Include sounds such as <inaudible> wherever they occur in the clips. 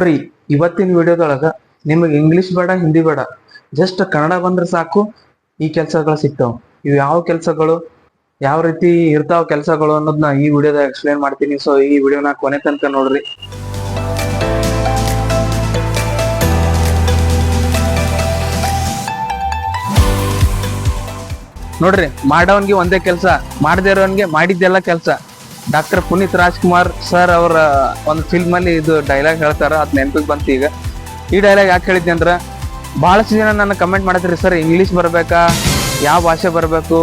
ನೋಡ್ರಿ ಇವತ್ತಿನ ವಿಡಿಯೋದೊಳಗ ನಿಮಗೆ ಇಂಗ್ಲಿಷ್ ಬೇಡ ಹಿಂದಿ ಬೇಡ ಜಸ್ಟ್ ಕನ್ನಡ ಬಂದ್ರೆ ಸಾಕು, ಈ ಕೆಲಸಗಳು ಸಿಗ್ತಾವ. ಇವು ಯಾವ ಕೆಲಸಗಳು, ಯಾವ ರೀತಿ ಇರ್ತಾವ ಕೆಲಸಗಳು ಅನ್ನೋದನ್ನ ಈ ವಿಡಿಯೋದಾಗ ಎಕ್ಸ್ಪ್ಲೇನ್ ಮಾಡ್ತೀನಿ. ಸೊ ಈ ವಿಡಿಯೋನ ಕೊನೆ ತನಕ ನೋಡ್ರಿ. ನೋಡ್ರಿ, ಮಾಡೋನ್ಗೆ ಒಂದೇ ಕೆಲಸ, ಮಾಡದೇ ಇರೋನ್ಗೆ ಮಾಡಿದ್ದೆಲ್ಲ ಕೆಲಸ. ಡಾಕ್ಟರ್ ಪುನೀತ್ ರಾಜ್ಕುಮಾರ್ ಸರ್ ಅವರ ಒಂದು ಫಿಲ್ಮ್ ಅಲ್ಲಿ ಇದು ಡೈಲಾಗ್ ಹೇಳ್ತಾರ. ಅದ್ ನೆನಪಿಗೆ ಬಂತು ಈಗ. ಈ ಡೈಲಾಗ್ ಯಾಕೆ ಹೇಳಿದ್ದೆ ಅಂದ್ರೆ, ಬಹಳಷ್ಟು ಜನ ನನ್ನ ಕಮೆಂಟ್ ಮಾಡತ್ರಿ, ಸರ್ ಇಂಗ್ಲಿಷ್ ಬರಬೇಕಾ? ಯಾವ ಭಾಷೆ ಬರಬೇಕು?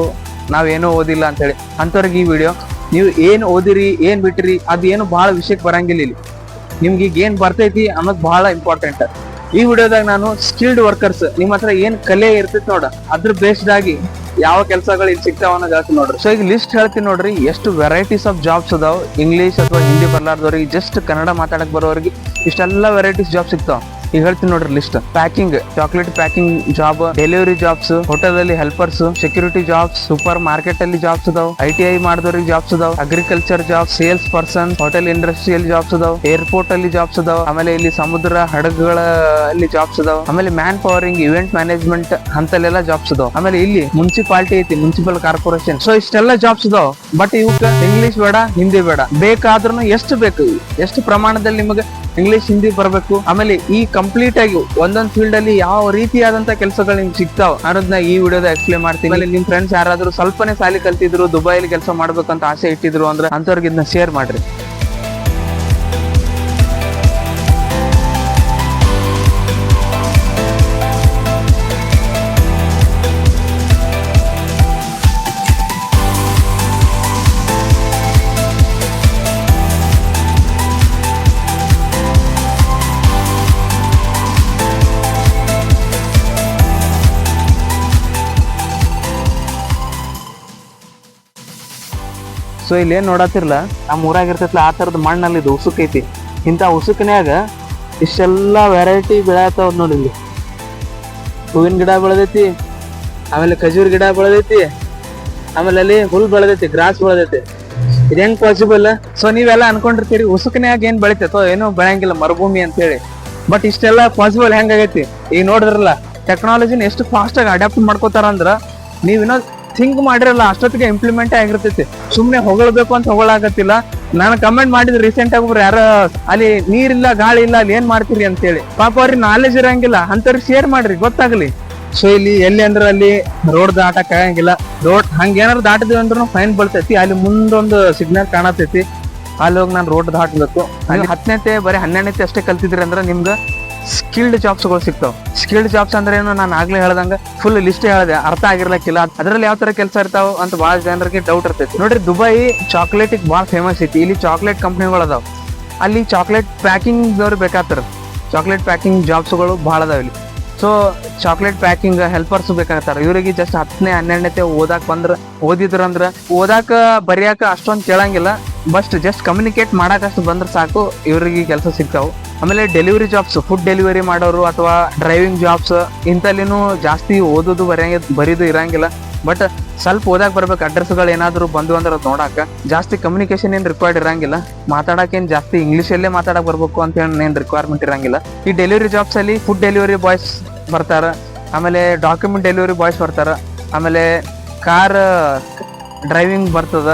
ನಾವೇನೂ ಓದಿಲ್ಲ ಅಂತೇಳಿ. ಅಂಥವ್ರಿಗೆ ಈ ವಿಡಿಯೋ ನೀವು ಏನು ಓದಿರಿ, ಏನ್ ಬಿಟ್ರಿ ಏನು ಬಹಳ ವಿಷಯಕ್ಕೆ ಬರಂಗಿಲ್ಲ ಇಲ್ಲಿ. ನಿಮ್ಗೆ ಈಗ ಏನು ಬರ್ತೈತಿ ಅನ್ನೋದು ಬಹಳ ಇಂಪಾರ್ಟೆಂಟ್ ಈ ವಿಡಿಯೋದಾಗ ನಾನು ಸ್ಕಿಲ್ಡ್ ವರ್ಕರ್ಸ್ ನಿಮ್ಮ ಹತ್ರ ಏನು ಕಲೆ ಇರ್ತೈತಿ ನೋಡ, ಅದ್ರ ಬೇಸ್ಡ್ ಆಗಿ ಯಾವ ಕೆಲಸಗಳು ಇಲ್ಲಿ ಸಿಗ್ತಾವ ಜಾಸ್ತಿ ನೋಡ್ರಿ. ಸೊ ಈಗ ಲಿಸ್ಟ್ ಹೇಳ್ತೀನಿ ನೋಡ್ರಿ, ಎಷ್ಟು ವೆರೈಟೀಸ್ ಆಫ್ ಜಾಬ್ಸ್ ಅದಾವ? ಇಂಗ್ಲಿಷ್ ಅಥವಾ ಹಿಂದಿ ಬರ್ಲಾರ್ದವ್ರಿಗೆ ಜಸ್ಟ್ ಕನ್ನಡ ಮಾತಾಡಕ್ ಬರೋರಿಗೆ ಇಷ್ಟೆಲ್ಲ ವೆರೈಟೀಸ್ ಜಾಬ್ ಸಿಗ್ತಾವ. ಈಗ ಹೇಳ್ತೀನಿ ನೋಡ್ರಿ list packing chocolate packing job delivery jobs hotel ಅಲ್ಲಿ helpers security jobs super market ಅಲ್ಲಿ ಜಾಬ್ಸ್ ಅದಾವ ಐ ಟಿ ಐ ಮಾಡಿದವ್ರಿಗೆ ಜಾಬ್ಸ್ ಅದಾವ agriculture job sales person hotel industrial jobs ಅದಾವ ಏರ್ಪೋರ್ಟ್ ಅಲ್ಲಿ ಜಾಬ್ಸ್ ಅದಾವ ಆಮೇಲೆ ಇಲ್ಲಿ ಸಮುದ್ರ ಹಡಗುಗಳ ಅಲ್ಲಿ ಜಾಬ್ಸ್ ಅದಾವ ಆಮೇಲೆ ಮ್ಯಾನ್ ಪವರಿಂಗ್ ಇವೆಂಟ್ ಮ್ಯಾನೇಜ್ಮೆಂಟ್ ಅಂತಲ್ಲೆಲ್ಲ ಜಾಬ್ಸ್ ಅದಾವ ಆಮೇಲೆ ಇಲ್ಲಿ ಮುನ್ಸಿಪಾಲಿಟಿ ಐತಿ ಮುನ್ಸಿಪಲ್ ಕಾರ್ಪೊರೇಷನ್ ಸೊ ಇಷ್ಟೆಲ್ಲ ಜಾಬ್ಸ್ ಅದಾವ ಬಟ್ ಇವಕ್ಕ ಇಂಗ್ಲಿಷ್ ಬೇಡ ಹಿಂದಿ ಬೇಡ. ಬೇಕಾದ್ರೂ ಎಷ್ಟು ಬೇಕು? ಎಷ್ಟು ಪ್ರಮಾಣದಲ್ಲಿ ನಿಮಗೆ ಇಂಗ್ಲಿಷ್ ಹಿಂದಿ ಬರಬೇಕು? ಆಮೇಲೆ ಈ ಕಂಪ್ಲೀಟ್ ಆಗಿ ಒಂದೊಂದ್ ಫೀಲ್ಡ್ ಅಲ್ಲಿ ಯಾವ ರೀತಿಯಾದಂತ ಕೆಲಸಗಳು ನಿಮ್ಗೆ ಸಿಗ್ತಾವ ಅನ್ನೋದನ್ನ ಈ ವಿಡಿಯೋದ ಎಕ್ಸ್ಪ್ಲೇನ್ ಮಾಡ್ತೀನಿ. ನಿಮ್ ಫ್ರೆಂಡ್ಸ್ ಯಾರಾದ್ರೂ ಸ್ವಲ್ಪನೇ ಸಾಲಿ ಕಲ್ತಿದ್ರು ದುಬೈಲಿ ಕೆಲಸ ಮಾಡ್ಬೇಕಂತ ಆಸೆ ಇಟ್ಟಿದ್ರು ಅಂದ್ರೆ ಅಂತವ್ರಿಗೆ ಇದನ್ನ ಶೇರ್ ಮಾಡ್ರಿ. ಸೊ ಇಲ್ಲಿ ಏನು ನೋಡತ್ತಿರಲ್ಲ ನಮ್ಮ ಊರಾಗ ಇರ್ತೈತಲ್ಲ ಆ ತರದ ಮಣ್ಣಲ್ಲಿ ಇದು ಉಸುಕೈತಿ. ಇಂಥ ಉಸುಕ್ನ್ಯಾಗ ಇಷ್ಟೆಲ್ಲ ವೆರೈಟಿ ಬೆಳೆಯತ್ತವ್ ನೋಡಿ ಇಲ್ಲಿ. ಹೂವಿನ ಗಿಡ ಬೆಳೆದೈತಿ, ಆಮೇಲೆ ಖಜೂರ್ ಗಿಡ ಬೆಳೆದೈತಿ, ಆಮೇಲೆ ಅಲ್ಲಿ ಹುಲ್ ಬೆಳೆದೈತಿ ಗ್ರಾಸ್ ಬೆಳೆದೈತಿ. ಇದು ಹೆಂಗ್ ಪಾಸಿಬಲ್ ಸೊ ನೀವೆಲ್ಲ ಅನ್ಕೊಂಡಿರ್ತೀರಿ, ಉಸುಕ್ನ್ಯಾಗ ಏನ್ ಬೆಳಿತೈತೋ ಏನೋ ಬೆಳೆಯಂಗಿಲ್ಲ ಮರುಭೂಮಿ ಅಂತ ಹೇಳಿ ಬಟ್ ಇಷ್ಟೆಲ್ಲ ಪಾಸಿಬಲ್ ಹೆಂಗಾಗೈತಿ? ಈಗ ನೋಡಿದ್ರಲ್ಲ ಟೆಕ್ನಾಲಜಿನ ಎಷ್ಟು ಫಾಸ್ಟ್ ಆಗಿ ಅಡ್ಯಾಪ್ಟ್ ಮಾಡ್ಕೋತಾರ ಅಂದ್ರ ನೀವ್ ಇನ್ನೂ ಥಿಂಕ್ ಮಾಡಿರಲ್ಲ, ಅಷ್ಟೊತ್ತಿಗೆ ಇಂಪ್ಲಿಮೆಂಟ್ ಆಗಿರ್ತೈತಿ. ಸುಮ್ಮನೆ ಹೊಗಳಬೇಕು ಅಂತ ಹೊಗಳಾಗತ್ತಿಲ್ಲ ನಾನು ಕಮೆಂಟ್ ಮಾಡಿದ್ ರೀಸೆಂಟ್ ಆಗಿ ಒಬ್ರು ಯಾರ, ಅಲ್ಲಿ ನೀರಿಲ್ಲ, ಗಾಳಿ ಇಲ್ಲ, ಅಲ್ಲಿ ಏನ್ ಮಾಡ್ತೀರಿ ಅಂತ ಹೇಳಿ ಪಾಪ ಅವ್ರಿಗೆ ನಾಲೆಜ್ ಇರಂಗಿಲ್ಲ. ಅಂತವ್ರಿಗೆ ಶೇರ್ ಮಾಡ್ರಿ, ಗೊತ್ತಾಗ್ಲಿ. ಸೊ ಇಲ್ಲಿ ಎಲ್ಲಿ ಅಂದ್ರೆ ಅಲ್ಲಿ ರೋಡ್ ದಾಟಕ್ ಆಗಂಗಿಲ್ಲ. ರೋಡ್ ಹಂಗ ಏನಾರು ದಾಟಿದ್ವಿ ಅಂದ್ರೂ ಫೈನ್ ಬೀಳ್ತೈತಿ. ಅಲ್ಲಿ ಮುಂದೊಂದು ಸಿಗ್ನಲ್ ಕಾಣತೈತಿ. ಅಲ್ಲಿ ಹೋಗಿ ನಾನು ರೋಡ್ ದಾಟ್ಬೇಕು. ಅಲ್ಲಿ ಹತ್ತನೇತೆ ಬರೀ ಹನ್ನೆರಡನೇತೆ ಅಷ್ಟೇ ಕಲ್ತಿದ್ರಿ ಅಂದ್ರೆ ನಿಮ್ಗೆ ಸ್ಕಿಲ್ಡ್ ಜಾಬ್ಸ್ಗಳು ಸಿಗ್ತಾವ ಸ್ಕಿಲ್ಡ್ ಜಾಬ್ಸ್ ಅಂದ್ರೆ ಏನು? ನಾನು ಆಗ್ಲೇ ಹೇಳ್ದಂಗ ಫುಲ್ ಲಿಸ್ಟ್ ಹೇಳಿದೆ. ಅರ್ಥ ಆಗಿರ್ಲಕ್ಕಿಲ್ಲ. ಅದ್ರಲ್ಲಿ ಯಾವ ತರ ಕೆಲಸ ಇರ್ತಾವ ಅಂತ ಬಹಳ ಜನರಿಗೆ ಡೌಟ್ ಇರ್ತೈತಿ. ನೋಡ್ರಿ ದುಬೈ ಚಾಕ್ಲೇಟ್ ಭಾಳ ಫೇಮಸ್ ಐತಿ. ಇಲ್ಲಿ ಚಾಕ್ಲೇಟ್ ಕಂಪ್ನಿಗಳು ಅದಾವ. ಅಲ್ಲಿ ಚಾಕ್ಲೇಟ್ ಪ್ಯಾಕಿಂಗ್ ಅವ್ರು ಬೇಕಾಗ್ತಾರ. ಚಾಕ್ಲೇಟ್ ಪ್ಯಾಕಿಂಗ್ ಜಾಬ್ಸ್ಗಳು ಭಾಳ ಅದಾವ ಇಲ್ಲಿ. ಸೊ ಚಾಕ್ಲೇಟ್ ಪ್ಯಾಕಿಂಗ್ ಹೆಲ್ಪರ್ಸ್ ಬೇಕಾಗ್ತಾರ. ಇವರಿಗೆ ಜಸ್ಟ್ ಹತ್ತನೇ, ಹನ್ನೆರಡನೇ ಓದಾಕ್ ಬಂದ್ರ ಓದಿದ್ರಂದ್ರ ಓದಾಕ ಬರೆಯಾಕ ಅಷ್ಟೊಂದು ಕೇಳಂಗಿಲ್ಲ. ಬಸ್ಟ್ ಜಸ್ಟ್ ಕಮ್ಯುನಿಕೇಟ್ ಮಾಡಾಕಷ್ಟು ಬಂದ್ರೆ ಸಾಕು. ಇವರಿಗೆ ಕೆಲಸ ಸಿಗ್ತಾವು. ಆಮೇಲೆ ಡೆಲಿವರಿ ಜಾಬ್ಸ್ ಫುಡ್ ಡೆಲಿವರಿ ಮಾಡೋರು ಅಥವಾ ಡ್ರೈವಿಂಗ್ ಜಾಬ್ಸ್ ಇಂಥಲ್ಲಿನೂ ಜಾಸ್ತಿ ಓದೋದು ಬರೆಯಂಗ, ಬರೀದು ಇರಂಗಿಲ್ಲ. ಬಟ್ ಸ್ವಲ್ಪ ಓದಾಕ್ ಬರ್ಬೇಕು ಅಡ್ರೆಸ್ಗಳು ಏನಾದರೂ ಬಂದು ಅಂದ್ರೆ ನೋಡಾಕ. ಜಾಸ್ತಿ ಕಮ್ಯುನಿಕೇಶನ್ ಏನು ರಿಕ್ವೈರ್ಡ್ ಇರಂಗಿಲ್ಲ. ಮಾತಾಡೋಕೇನು ಜಾಸ್ತಿ ಇಂಗ್ಲೀಷಲ್ಲೇ ಮಾತಾಡಕ್ ಬರಬೇಕು ಅಂತ ಏನ್ ರಿಕ್ವೈರ್ಮೆಂಟ್ ಇರಂಗಿಲ್ಲ. ಈ ಡೆಲಿವರಿ ಜಾಬ್ಸಲ್ಲಿ ಫುಡ್ ಡೆಲಿವರಿ ಬಾಯ್ಸ್ ಬರ್ತಾರೆ. ಆಮೇಲೆ ಡಾಕ್ಯುಮೆಂಟ್ ಡೆಲಿವರಿ ಬಾಯ್ಸ್ ಬರ್ತಾರೆ. ಆಮೇಲೆ ಕಾರ್ ಡ್ರೈವಿಂಗ್ ಬರ್ತದ.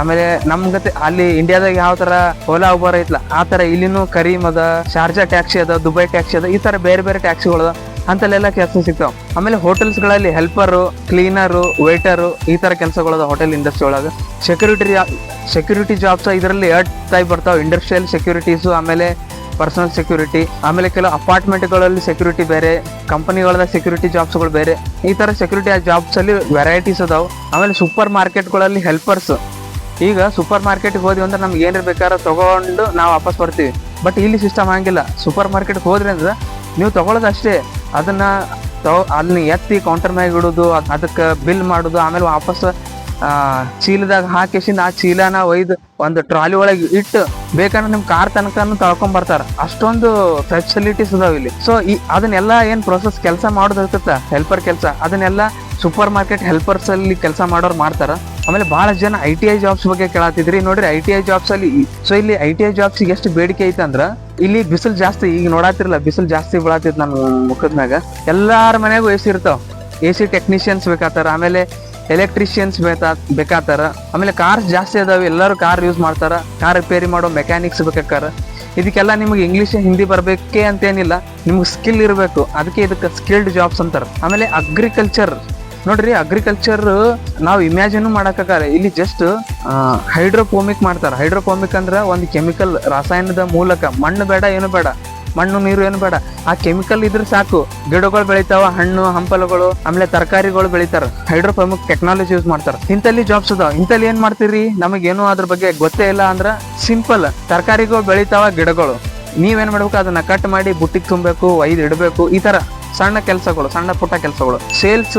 ಆಮೇಲೆ ನಮ್ ಗತೆ ಅಲ್ಲಿ ಇಂಡಿಯಾದಾಗ ಯಾವ ತರ ಓಲಾ ಉಬರ್ ಐತ್ಲ, ಆ ತರ ಇಲ್ಲಿನೂ ಕರೀಮ್ ಅದ ಶಾರ್ಜಾ ಟ್ಯಾಕ್ಸಿ ಅದ ದುಬೈ ಟ್ಯಾಕ್ಸಿ ಅದ, ಈ ತರ ಬೇರೆ ಬೇರೆ ಟ್ಯಾಕ್ಸಿಗಳು ಅಂತಲ್ಲೆಲ್ಲ ಕೆಲಸ ಸಿಗ್ತಾವ. ಆಮೇಲೆ ಹೋಟೆಲ್ಸ್ಗಳಲ್ಲಿ ಹೆಲ್ಪರು ಕ್ಲೀನರು ವೇಟರ್ ಈ ತರ ಕೆಲಸಗಳದ ಹೋಟೆಲ್ ಇಂಡಸ್ಟ್ರಿ ಒಳಗ. ಸೆಕ್ಯೂರಿಟಿ ಸೆಕ್ಯೂರಿಟಿ ಜಾಬ್ಸ್ ಇದರಲ್ಲಿ ಎರಡ್ ಟೈಪ್ ಬರ್ತಾವ ಇಂಡಸ್ಟ್ರಿಯಲ್ ಸೆಕ್ಯೂರಿಟೀಸು ಆಮೇಲೆ ಪರ್ಸನಲ್ ಸೆಕ್ಯೂರಿಟಿ ಆಮೇಲೆ ಕೆಲವು ಅಪಾರ್ಟ್ಮೆಂಟ್ಗಳಲ್ಲಿ ಸೆಕ್ಯೂರಿಟಿ ಬೇರೆ ಕಂಪನಿಗಳದ ಸೆಕ್ಯೂರಿಟಿ ಜಾಬ್ಸ್ಗಳು ಬೇರೆ. ಈ ತರ ಸೆಕ್ಯೂರಿಟಿ ಜಾಬ್ಸ್ ಅಲ್ಲಿ ವೆರೈಟೀಸ್ ಅದಾವ. ಆಮೇಲೆ ಸೂಪರ್ ಮಾರ್ಕೆಟ್ಗಳಲ್ಲಿ ಹೆಲ್ಪರ್ಸ್ ಈಗ ಸೂಪರ್ ಮಾರ್ಕೆಟ್ಗೆ ಹೋದ್ವಿ ಅಂದ್ರೆ ನಮ್ಗೆ ಏನಾರ ಬೇಕಾದ್ರೆ ತಗೊಂಡು ನಾವು ವಾಪಸ್ ಬರ್ತೀವಿ. ಬಟ್ ಇಲ್ಲಿ ಸಿಸ್ಟಮ್ ಹಂಗಿಲ್ಲ. ಸೂಪರ್ ಮಾರ್ಕೆಟ್ಗೆ ಹೋದ್ರಿ ಅಂದ್ರೆ ನೀವು ತಗೊಳ್ಳೋದು ಅಷ್ಟೇ. ಅದನ್ನ ಅಲ್ಲಿ ಎತ್ತಿ ಕೌಂಟರ್ ಮ್ಯಾಗ ಇಡೋದು ಅದಕ್ಕೆ ಬಿಲ್ ಮಾಡೋದು, ಆಮೇಲೆ ವಾಪಸ್ ಚೀಲದಾಗ ಹಾಕಿಸಿಂದ ಆ ಚೀಲನ ಒಯ್ದು ಒಂದು ಟ್ರಾಲಿ ಒಳಗೆ ಇಟ್ಟು ಬೇಕಂದ್ರೆ ನಿಮ್ ಕಾರ್ ತನಕನು ತಳ್ಕೊಂಡ್ ಬರ್ತಾರ. ಅಷ್ಟೊಂದು ಫೆಸಿಲಿಟೀಸ್ ಅದಾವ ಇಲ್ಲಿ. ಸೊ ಈ, ಅದನ್ನೆಲ್ಲ ಏನ್ ಪ್ರೊಸೆಸ್ ಕೆಲಸ ಮಾಡೋದು ಇರ್ತೈತೆ ಹೆಲ್ಪರ್ ಕೆಲಸ. ಅದನ್ನೆಲ್ಲ ಸೂಪರ್ ಮಾರ್ಕೆಟ್ ಹೆಲ್ಪರ್ಸ್ ಅಲ್ಲಿ ಕೆಲಸ ಮಾಡೋರು ಮಾಡ್ತಾರ. ಆಮೇಲೆ ಬಹಳ ಜನ ಐ ಟಿ ಐ ಜಾಬ್ಸ್ ಬಗ್ಗೆ ಕೇಳತ್ತಿದ್ರಿ ನೋಡ್ರಿ ಐ ಟಿ ಐ ಜಾಬ್ಸ್ ಅಲ್ಲಿ ಸೊ ಇಲ್ಲಿ ಐ ಟಿ ಐ ಜಾಬ್ಸ್ ಎಷ್ಟು ಬೇಡಿಕೆ ಐತೆ ಅಂದ್ರ, ಇಲ್ಲಿ ಬಿಸಿಲು ಜಾಸ್ತಿ ಈಗ ನೋಡಾತಿರಲ್ಲ, ಬಿಸಿಲು ಜಾಸ್ತಿ ಬೀಳತ್ತಿದ್ ನನ್ನ ಮ್ಯಾಗ ಎಲ್ಲಾರ ಮನೆಗೂ ಎ ಸಿ ಇರ್ತಾವ. ಎ ಸಿ ಟೆಕ್ನಿಷಿಯನ್ಸ್ ಬೇಕಾತಾರ, ಆಮೇಲೆ ಎಲೆಕ್ಟ್ರಿಷಿಯನ್ಸ್ ಬೇಕಾ ಬೇಕಾತಾರ. ಆಮೇಲೆ ಕಾರ್ಸ್ ಜಾಸ್ತಿ ಅದಾವೆ, ಎಲ್ಲರೂ ಕಾರ್ ಯೂಸ್ ಮಾಡ್ತಾರ. ಕಾರ್ ರಿಪೇರಿ ಮಾಡೋ ಮೆಕ್ಯಾನಿಕ್ಸ್ ಬೇಕಾಕಾರ ಇದಕ್ಕೆಲ್ಲ ನಿಮ್ಗೆ ಇಂಗ್ಲಿಷ್ ಹಿಂದಿ ಬರಬೇಕೇ ಅಂತೇನಿಲ್ಲ. ನಿಮ್ಗೆ ಸ್ಕಿಲ್ ಇರಬೇಕು. ಅದಕ್ಕೆ ಇದಕ್ಕೆ ಸ್ಕಿಲ್ಡ್ ಜಾಬ್ಸ್ ಅಂತಾರೆ. ಆಮೇಲೆ ಅಗ್ರಿಕಲ್ಚರ್ ನೋಡ್ರಿ ಅಗ್ರಿಕಲ್ಚರ್ ನಾವು ಇಮ್ಯಾಜಿನ್ ಮಾಡಕ್ಕಾಗಲ್ಲ ಇಲ್ಲಿ ಜಸ್ಟ್ ಹೈಡ್ರೋಪೋಮಿಕ್ ಮಾಡ್ತಾರೆ. ಹೈಡ್ರೋಪೋಮಿಕ್ ಅಂದ್ರ ಒಂದು ಕೆಮಿಕಲ್ ರಾಸಾಯನದ ಮೂಲಕ, ಮಣ್ಣು ಬೇಡ, ಏನು ಬೇಡ, ಮಣ್ಣು, ನೀರು, ಏನು ಬೇಡ. ಆ ಕೆಮಿಕಲ್ ಇದ್ರೆ ಸಾಕು. ಗಿಡಗಳು ಬೆಳಿತಾವ, ಹಣ್ಣು, ಹಂಪಲುಗಳು, ಆಮೇಲೆ ತರಕಾರಿಗಳು ಬೆಳಿತಾರ. ಹೈಡ್ರೋಪೋಮಿಕ್ ಟೆಕ್ನಾಲಜಿ ಯೂಸ್ ಮಾಡ್ತಾರೆ. ಇಂಥಲ್ಲಿ ಜಾಬ್ಸ್ ಅದಾವ. ಇಂಥಲ್ಲಿ ಏನ್ ಮಾಡ್ತೀರಿ? ನಮಗೇನು ಅದ್ರ ಬಗ್ಗೆ ಗೊತ್ತೇ ಇಲ್ಲ ಅಂದ್ರ ಸಿಂಪಲ್ ತರಕಾರಿಗಳು ಬೆಳಿತಾವ ಗಿಡಗಳು. ನೀವೇನ್ ಮಾಡ್ಬೇಕು? ಅದನ್ನ ಕಟ್ ಮಾಡಿ ಬುಟ್ಟಿಗೆ ತುಂಬಬೇಕು, ಒಯ್ದು ಇಡಬೇಕು, ಈ ತರ. ಸಣ್ಣ ಕೆಲಸಗಳು, ಸಣ್ಣ ಪುಟ್ಟ ಕೆಲಸಗಳು. Sales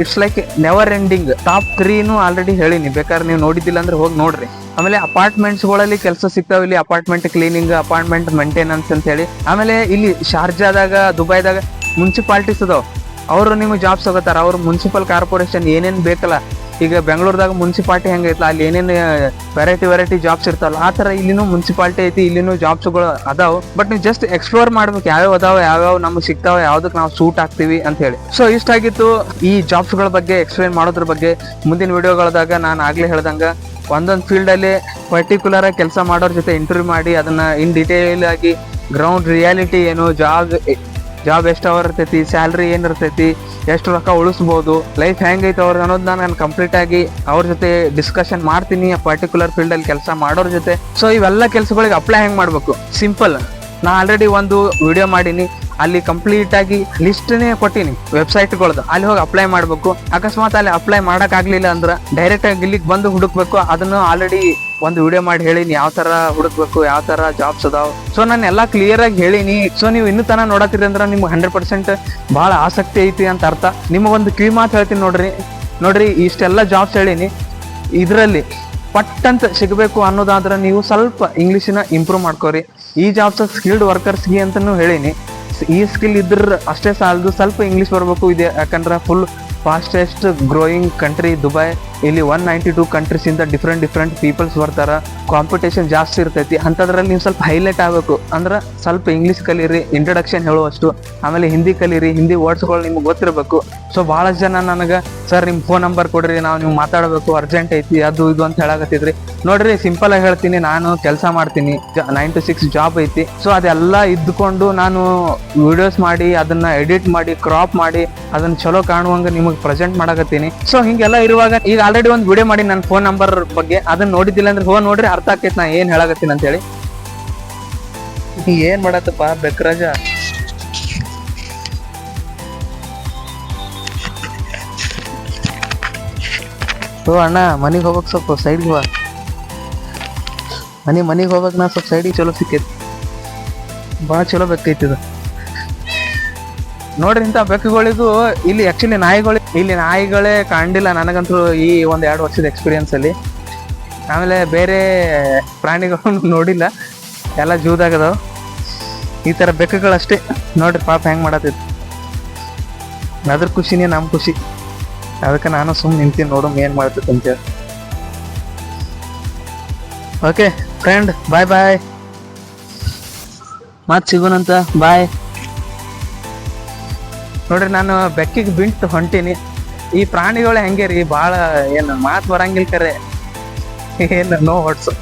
it's like never ending top ತ್ರೀನು already ಹೇಳಿನಿ. ಬೇಕಾದ್ರೆ ನೀವು ನೋಡಿದ್ದಿಲ್ಲ ಅಂದ್ರೆ ಹೋಗಿ ನೋಡ್ರಿ. ಆಮೇಲೆ ಅಪಾರ್ಟ್ಮೆಂಟ್ಸ್ಗಳಲ್ಲಿ ಕೆಲಸ ಸಿಗ್ತಾವೆ ಇಲ್ಲಿ. ಅಪಾರ್ಟ್ಮೆಂಟ್ ಕ್ಲೀನಿಂಗ್ ಅಪಾರ್ಟ್ಮೆಂಟ್ ಮೇಂಟೆನೆನ್ಸ್ ಅಂತ ಹೇಳಿ. ಆಮೇಲೆ ಇಲ್ಲಿ ಶಾರ್ಜಾದಾಗ, ದುಬೈದಾಗ ಮುನ್ಸಿಪಾಲ್ಟೀಸ್ ಅದಾವ. ಅವರು ನಿಮಗೆ ಜಾಬ್ಸ್ ಸಿಗತ್ತಾರ ಅವ್ರು ಮುನ್ಸಿಪಲ್ ಕಾರ್ಪೊರೇಷನ್ ಏನೇನ್ ಬೇಕಲ್ಲ ಈಗ ಬೆಂಗಳೂರದಾಗ ಮುನ್ಸಿಪಾಲ್ಟಿ ಹೆಂಗೈತಲ್ಲ ಅಲ್ಲಿ ಏನೇನು ವೆರೈಟಿ ವೆರೈಟಿ ಜಾಬ್ಸ್ ಇರ್ತಾವಲ್ಲ, ಆ ತರ ಇಲ್ಲಿನೂ ಮುನ್ಸಿಪಾಲ್ಟಿ ಐತಿ, ಇಲ್ಲಿನೂ ಜಾಬ್ಸ್ಗಳು ಅದಾವ. ಬಟ್ ನೀವು ಜಸ್ಟ್ ಎಕ್ಸ್ಪ್ಲೋರ್ ಮಾಡ್ಬೇಕು, ಯಾವ್ಯಾವ ಅದಾವ, ಯಾವ್ಯಾವ ನಮ್ಗೆ ಸಿಗ್ತಾವ ಯಾವ್ದಕ್ಕೆ ನಾವು ಸೂಟ್ ಆಗ್ತೀವಿ ಅಂತ ಹೇಳಿ. ಸೊ ಇಷ್ಟಾಗಿತ್ತು ಈ ಜಾಬ್ಸ್ಗಳ ಬಗ್ಗೆ ಎಕ್ಸ್ಪ್ಲೈನ್ ಮಾಡೋದ್ರ ಬಗ್ಗೆ. ಮುಂದಿನ ವಿಡಿಯೋಗಳದಾಗ ನಾನು ಆಗ್ಲೇ ಹೇಳ್ದಂಗೆ, ಒಂದೊಂದು ಫೀಲ್ಡ್ ಅಲ್ಲಿ ಪರ್ಟಿಕ್ಯುಲರ್ ಆಗಿ ಕೆಲಸ ಮಾಡೋರ ಜೊತೆ ಇಂಟರ್ವ್ಯೂ ಮಾಡಿ, ಅದನ್ನ ಇನ್ ಡೀಟೇಲ್ ಆಗಿ ಗ್ರೌಂಡ್ ರಿಯಾಲಿಟಿ ಏನು ಜಾಬ್ ಜಾಬ್ ಎಷ್ಟು ಅವರ್ ಇರ್ತೈತಿ ಸ್ಯಾಲ್ರಿ ಏನು ಇರ್ತೈತಿ, ಎಷ್ಟು ರೊಕ್ಕ ಉಳಿಸ್ಬೋದು ಲೈಫ್ ಹೆಂಗೈತೆ ಅವ್ರದ್ದು ಅನ್ನೋದು ನಾನು ಕಂಪ್ಲೀಟ್ ಆಗಿ ಅವ್ರ ಜೊತೆ ಡಿಸ್ಕಷನ್ ಮಾಡ್ತೀನಿ, ಆ ಪರ್ಟಿಕ್ಯುಲರ್ ಫೀಲ್ಡಲ್ಲಿ ಕೆಲಸ ಮಾಡೋರ ಜೊತೆ. ಸೊ ಇವೆಲ್ಲ ಕೆಲಸಗಳಿಗೆ ಅಪ್ಲೈ ಹೆಂಗೆ ಮಾಡಬೇಕು? ಸಿಂಪಲ್ ನಾ ಆಲ್ರೆಡಿ ಒಂದು ವಿಡಿಯೋ ಮಾಡೀನಿ. ಅಲ್ಲಿ ಕಂಪ್ಲೀಟ್ ಆಗಿ ಲಿಸ್ಟ್ನೇ ಕೊಟ್ಟಿನಿ ವೆಬ್ಸೈಟ್ಗಳದ್ದು ಅಲ್ಲಿ ಹೋಗಿ ಅಪ್ಲೈ ಮಾಡ್ಬೇಕು. ಅಕಸ್ಮಾತ್ ಅಲ್ಲಿ ಅಪ್ಲೈ ಮಾಡಕ್ ಆಗ್ಲಿಲ್ಲ ಅಂದ್ರ ಡೈರೆಕ್ಟ್ ಆಗಿ ಇಲ್ಲಿಗೆ ಬಂದು ಹುಡುಕ್ಬೇಕು. ಅದನ್ನು ಆಲ್ರೆಡಿ ಒಂದು ವಿಡಿಯೋ ಮಾಡಿ ಹೇಳಿನಿ. ಯಾವ ತರ ಹುಡುಕ್ಬೇಕು, ಯಾವ ತರ ಜಾಬ್ಸ್ ಅದಾವ. ಸೊ ನಾನು ಎಲ್ಲ ಕ್ಲಿಯರ್ ಆಗಿ ಹೇಳಿನಿ. ಸೊ ನೀವು ಇನ್ನೂ ತನ ನೋಡತ್ತೀರಿ ಅಂದ್ರೆ ನಿಮ್ಗೆ ಹಂಡ್ರೆಡ್ ಪರ್ಸೆಂಟ್ ಬಹಳ ಆಸಕ್ತಿ ಐತಿ ಅಂತ ಅರ್ಥ. ನಿಮಗೊಂದು ಕಿವಿ ಮಾತು ಹೇಳ್ತೀನಿ ನೋಡ್ರಿ. ನೋಡ್ರಿ, ಇಷ್ಟೆಲ್ಲ ಜಾಬ್ಸ್ ಹೇಳಿನಿ. ಇದರಲ್ಲಿ ಪಟ್ ಅಂತ ಸಿಗಬೇಕು ಅನ್ನೋದಾದ್ರೆ ನೀವು ಸ್ವಲ್ಪ ಇಂಗ್ಲೀಷಿನ ಇಂಪ್ರೂವ್ ಮಾಡ್ಕೋರಿ. ಈ ಜಾಬ್ಸ್ ಸ್ಕಿಲ್ಡ್ ವರ್ಕರ್ಸ್ಗೆ ಅಂತಲೂ ಹೇಳಿನಿ. ಈ ಸ್ಕಿಲ್ ಇದ್ರ ಅಷ್ಟೇ ಸಾಲದು ಸ್ವಲ್ಪ ಇಂಗ್ಲೀಷ್ ಬರಬೇಕು ಇದೆ ಯಾಕಂದ್ರೆ full fastest growing country Dubai ಇಲ್ಲಿ ಒನ್ ನೈಂಟಿ ಟೂ ಕಂಟ್ರೀಸಿಂದ ಡಿಫ್ರೆಂಟ್ ಡಿಫ್ರೆಂಟ್ ಪೀಪಲ್ಸ್ ಬರ್ತಾರೆ. ಕಾಂಪಿಟೇಷನ್ ಜಾಸ್ತಿ ಇರ್ತೈತಿ. ಅಂಥದ್ರಲ್ಲಿ ನೀವು ಸ್ವಲ್ಪ ಹೈಲೈಟ್ ಆಗಬೇಕು. ಅಂದ್ರೆ ಸ್ವಲ್ಪ ಇಂಗ್ಲೀಷ್ ಕಲೀರಿ ಇಂಟ್ರಡಕ್ಷನ್ ಹೇಳುವಷ್ಟು. ಆಮೇಲೆ ಹಿಂದಿ ಕಲೀರಿ ಹಿಂದಿ ವರ್ಡ್ಸ್ಗಳು ನಿಮ್ಗೆ ಗೊತ್ತಿರಬೇಕು. ಸೊ ಭಾಳಷ್ಟು ಜನ ನನಗೆ, ಸರ್ ನಿಮ್ಮ ಫೋನ್ ನಂಬರ್ ಕೊಡ್ರಿ, ನಾವು ನೀವು ಮಾತಾಡಬೇಕು ಅರ್ಜೆಂಟ್ ಐತಿ, ಅದು ಇದು ಅಂತ ಹೇಳಕತ್ತಿದ್ರಿ. ನೋಡ್ರಿ ಸಿಂಪಲ್ ಆಗಿ ಹೇಳ್ತೀನಿ, ನಾನು ಕೆಲಸ ಮಾಡ್ತೀನಿ. ನೈನ್ ಟು ಸಿಕ್ಸ್ ಜಾಬ್ ಐತಿ. ಸೊ ಅದೆಲ್ಲ ಇದ್ದುಕೊಂಡು ನಾನು ವಿಡಿಯೋಸ್ ಮಾಡಿ, ಅದನ್ನ ಎಡಿಟ್ ಮಾಡಿ ಕ್ರಾಪ್ ಮಾಡಿ, ಅದನ್ನ ಚಲೋ ಕಾಣುವಂಗೆ ನಿಮಗೆ ಪ್ರೆಸೆಂಟ್ ಮಾಡಕತ್ತೀನಿ. ಸೊ ಹಿಂಗೆಲ್ಲ ಇರುವಾಗ ಈಗ ಆಲ್ರೆಡಿ ಒಂದು ವಿಡಿಯೋ ಮಾಡಿ ನನ್ನ ಫೋನ್ ನಂಬರ್ ಬಗ್ಗೆ ಅದನ್ನ ನೋಡಿದ್ದಿಲ್ಲ ಅಂದ್ರೆ ಹೋಗಿ ನೋಡ್ರಿ ಅರ್ಥ ಆಕೈತಿ ನಾ ಏನ್ ಹೇಳಕತ್ತೀನಿ ಅಂತ ಹೇಳಿ. ಏನ್ ಮಾಡತ್ತಪ್ಪ ಬೆಕ್ರಾಜ? ಓ ಅಣ್ಣ, ಮನೆಗೆ ಹೋಗ್ಬೇಕು ಸ್ವಲ್ಪ ಸೈಡ್ ಹೋಗ ಮನಿ ಮನಿಗೆ ಹೋಗಕ್ ನಾ ಸ್ವಲ್ಪ ಸೈಡಿಗೆ ಚಲೋ ಸಿಕ್ಕೈತಿ. ಭಾಳ ಚಲೋ ಬೆಕ್ಕೈತಿ ಇದು. ನೋಡ್ರಿ ಇಂಥ ಬೆಕ್ಕುಗಳಿಗೂ ಇಲ್ಲಿ ಆಕ್ಚುಲಿ ನಾಯಿಗಳು ಇಲ್ಲಿ ನಾಯಿಗಳೇ ಕಂಡಿಲ್ಲ ನನಗಂತೂ ಈ ಒಂದು ಎರಡು ವರ್ಷದ ಎಕ್ಸ್ಪೀರಿಯನ್ಸ್ ಅಲ್ಲಿ. ಆಮೇಲೆ ಬೇರೆ ಪ್ರಾಣಿಗಳನ್ನು <laughs> ನೋಡಿಲ್ಲ. ಎಲ್ಲ ಜೂದಾಗದವು. ಈ ತರ ಬೆಕ್ಕುಗಳಷ್ಟೇ. ನೋಡ್ರಿ ಪಾಪ ಹೆಂಗ್ ಮಾಡತ್ತಿತ್ತು ಅದ್ರ ಖುಷಿನೇ ನಮ್ಮ ಖುಷಿ. ಅದಕ್ಕೆ ನಾನು ಸುಮ್ಮನೆ ನಿಂತೀನಿ ನೋಡು ಏನು ಮಾಡ್ತಿತ್ತು ಅಂತೇಳಿ ಓಕೆ ಫ್ರೆಂಡ್ ಬಾಯ್ ಬಾಯ್ ಮತ್ ಸಿಗೋಣಂತ ಬಾಯ್ ನೋಡ್ರಿ, ನಾನು ಬೆಕ್ಕಿಗೆ ಬಿಂಟ್ ಹೊಂಟೀನಿ. ಈ ಪ್ರಾಣಿಗಳು ಹೆಂಗೆ ರೀ? ಭಾಳ ಏನು ಮಾತು ಬರಂಗಿಲ್ಲ ಕರೆ. ಏನು ನೋ ಹೊಡ್ಸು